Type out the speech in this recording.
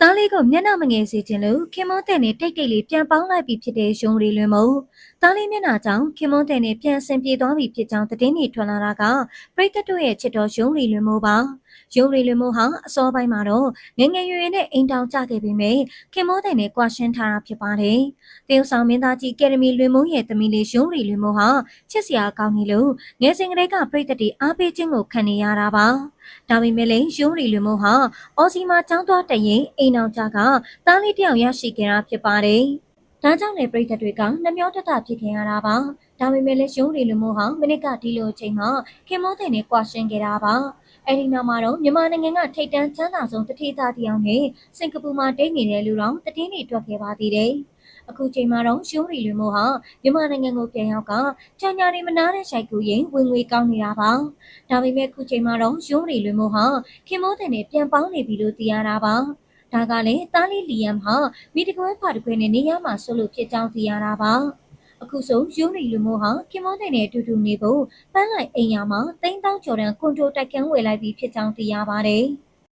။သားလေးကိုမျက်နှာမငယ်စေခြင်းလို့ခင်မွန်းတဲ့နဲ့တိတ်တိတ်လေးပြန်ပေါင်းလိုက်ပြီဖြစ်တဲ့ရုံးရီလွင်မို့သားလေးမျက်နှာကြောင့်ခင်မွန်းတဲ့နဲ့ပြန်ဆင်ပြေသွားပြီဖြစ်ကြောင်းသတင်းတွေထွက်လာတာကပရိသတ်တို့ရဲ့ချစ်တော်ရုံးရီလွင်မို့ပါ။ရုံးရီလွင်မို့ဟာအစောပိုင်းမှာတော့ငယ်ငယ်ရွယ်ရွယ်နဲ့အိမ်တောင်ကြခဲ့ပေမဲ့ခင်မွန်းတဲ့နဲ့ကွာရှင်းထားတာဖြစ်ပါတယ်။တေယုဆောင်မင်းသားကြီးကယ်ဒမီလွင်မို့ရဲ့သမီးလေးရုံးရီလွင်မို့ဟာချစ်စရာကောင်းနေလို့ငယ်စဉ်ကလေးကပရိသတ်တွေအားပေးခြင်းကိုခံနေရတာပါ။ ဒါပေမဲ့လည်းရုံးရီလွင်မို့ဟာအော်စီမှာចောင်းသွားတရင်အိမ်အောင်ကြကတားလေးတယောက်ရရှိခဲ့တာဖြစ်ပါတယ်။ဒါကြောင့်လည်းပြည်သက်တွေကနှမျောတတဖြစ်ခင်ရတာပါ။ဒါပေမဲ့လည်းရုံးရီလူမျိုးဟာမိနစ်ကဒီလိုအချိန်မှာခင်မောတဲ့နဲ့ကွာရှင်းခဲ့တာပါ။အဲဒီနောက်မှာတော့မြန်မာနိုင်ငံကထိတ်တန်းချမ်းသာဆုံးတတိသားတယောက်နဲ့စင်ကာပူမှာတိတ်နေတဲ့လူတော်တည်င်းတွေတွေ့ခဲ့ပါသေးတယ်။ အခုချိန်မှာတော့ရုံးရီလူမျိုးဟာမြန်မာနိုင်ငံကိုပြန်ရောက်ကချာညာရီမနာတဲ့ရှိုက်ကူရင်ဝင်ငွေကောင်းနေတာပါ။ဒါပေမဲ့အခုချိန်မှာတော့ရုံးရီလူမျိုးဟာခင်မောတဲ့နဲ့ပြန်ပေါင်းနေပြီလို့သိရတာပါ။ဒါကလည်းတားလီလီယမ်ဟာမိတကွဲဖာတကွဲနဲ့နေရမှာဆိုလို့ဖြစ်ကြောင်းသိရတာပါအခုဆိုယူရီလူမျိုးဟာခင်မောတဲ့နဲ့အတူတူနေဖို့ပန်းလိုက်အိမ်ယာမှာတိန်းတောင်းကျော်တန်းကွန်ထရိုတိုက်ခန်းဝယ်လိုက်ပြီးဖြစ်ကြောင်းသိရပါတယ်။